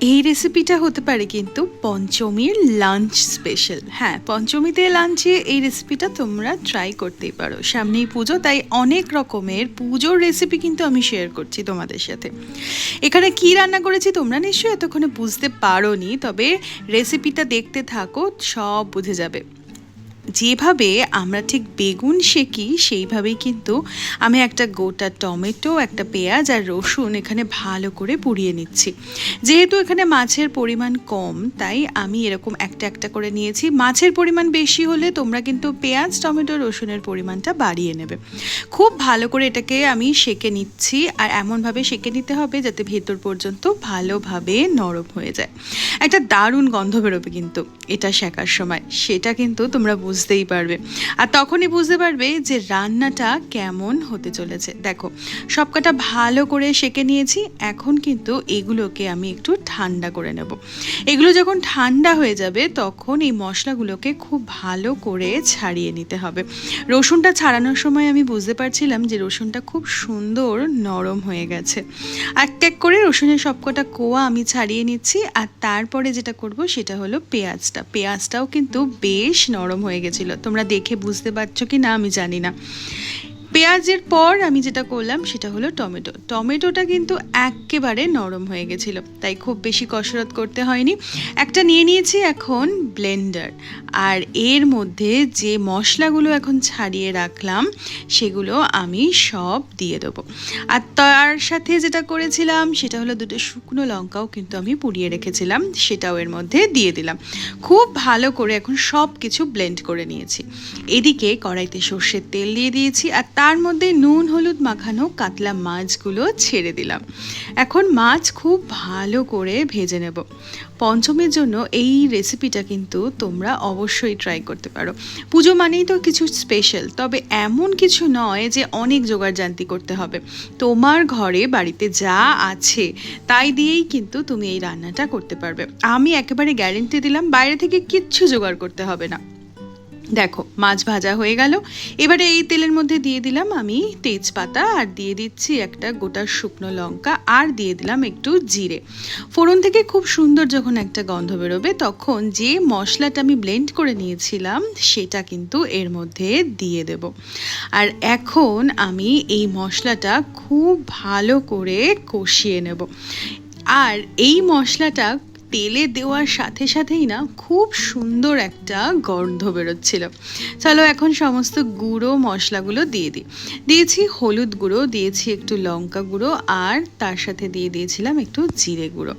এই রেসিপিটা হতে পারে কিন্তু পঞ্চমীর লাঞ্চ স্পেশাল হ্যাঁ পঞ্চমীতে লাঞ্চে এই রেসিপিটা তোমরা ট্রাই করতেই পারো। সামনেই পুজো, তাই অনেক রকমের পুজোর রেসিপি কিন্তু আমি শেয়ার করছি তোমাদের সাথে। এখানে কি রান্না করেছি তোমরা নিশ্চয়ই এতক্ষণে বুঝতে পারোনি, তবে রেসিপিটা দেখতে থাকো, সব বুঝে যাবে। যেভাবে আমরা ঠিক বেগুন শেকি সেইভাবেই কিন্তু আমি একটা গোটা টমেটো, একটা পেঁয়াজ আর রসুন এখানে ভালো করে পুড়িয়ে নিচ্ছি। যেহেতু এখানে মাছের পরিমাণ কম, তাই আমি এরকম একটা একটা করে নিয়েছি। মাছের পরিমাণ বেশি হলে তোমরা কিন্তু পেঁয়াজ, টমেটো, রসুনের পরিমাণটা বাড়িয়ে নেবে। খুব ভালো করে এটাকে আমি সেকে নিচ্ছি আর এমনভাবে সেকে নিতে হবে যাতে ভেতর পর্যন্ত ভালোভাবে নরম হয়ে যায়। একটা দারুণ গন্ধ বেরোবে কিন্তু এটা শেখার সময়। সেটা কিন্তু তোমরা বুঝতেই পারবে। আর তখনই বুঝতে পারবে যে রান্নাটা কেমন হতে চলেছে। দেখো, সবকটা ভালো করে সেকে নিয়েছি, এখন কিন্তু এগুলোকে আমি একটু ঠান্ডা করে নেব। এগুলো যখন ঠান্ডা হয়ে যাবে, তখন এই মশলাগুলোকে খুব ভালো করে ছাড়িয়ে নিতে হবে। রসুনটা ছাড়ানোর সময় আমি বুঝতে পারছিলাম যে রসুনটা খুব সুন্দর নরম হয়ে গেছে। এক এক করে রসুনের সবকটা কোয়া আমি ছাড়িয়ে নিচ্ছি, আর তারপরে যেটা করব সেটা হলো পেঁয়াজটা। পেঁয়াজটাও কিন্তু বেশ নরম হয়ে গেছিল। তোমরা দেখে বুঝতে পারছ কি না আমি জানি না। পেঁয়াজের পর আমি যেটা করলাম সেটা হলো টমেটো। টমেটোটা কিন্তু একেবারে নরম হয়ে গেছিল। তাই খুব বেশি কসরত করতে হয়নি। একটা নিয়ে নিয়েছি এখন ব্লেন্ডার। আর এর মধ্যে যে মশলাগুলো এখন ছাড়িয়ে রাখলাম, সেগুলো আমি সব দিয়ে দেবো। আর তার সাথে যেটা করেছিলাম, সেটা হলো দুটো শুকনো লঙ্কাও কিন্তু আমি পুড়িয়ে রেখেছিলাম, সেটাও এর মধ্যে দিয়ে দিলাম। খুব ভালো করে এখন সব কিছু ব্লেন্ড করে নিয়েছি। এদিকে কড়াইতে সর্ষের তেল দিয়ে দিয়েছি, আর তার মধ্যে নুন, হলুদ মাখানো কাতলা মাছগুলো ছেড়ে দিলাম। এখন মাছ খুব ভালো করে ভেজে নেব। পঞ্চমের জন্য এই রেসিপিটা কিন্তু তোমরা অবশ্যই ট্রাই করতে পারো। পুজো মানেই তো কিছু স্পেশাল তবে এমন কিছু নয় যে অনেক জোগাড় জানতি করতে হবে। তোমার ঘরে বাড়িতে যা আছে, তাই দিয়েই কিন্তু তুমি এই রান্নাটা করতে পারবে। আমি একেবারে গ্যারেন্টি দিলাম, বাইরে থেকে কিচ্ছু জোগাড় করতে হবে না। দেখো, মাছ ভাজা হয়ে গেল। এবারে এই তেলের মধ্যে দিয়ে দিলাম আমি তেজপাতা, আর দিয়ে দিচ্ছি একটা গোটা শুকনো লঙ্কা, আর দিয়ে দিলাম একটু জিরে। ফোড়ন থেকে খুব সুন্দর যখন একটা গন্ধ বেরোবে, তখন যে মশলাটা আমি ব্লেন্ড করে নিয়েছিলাম, সেটা কিন্তু এর মধ্যে দিয়ে দেব। আর এখন আমি এই মশলাটা খুব ভালো করে কষিয়ে নেব। আর এই মশলাটা তেলে দেওয়ার সাথে সাথেই না খুব সুন্দর একটা গন্ধ বেরোচ্ছিল। চলো এখন সমস্ত গুঁড়ো মশলাগুলো দিয়ে দিই। দিয়েছি হলুদ গুঁড়ো, দিয়েছি একটু লঙ্কা গুঁড়ো আর তার সাথে দিয়ে দিয়েছিলাম একটু জিরে গুঁড়ো।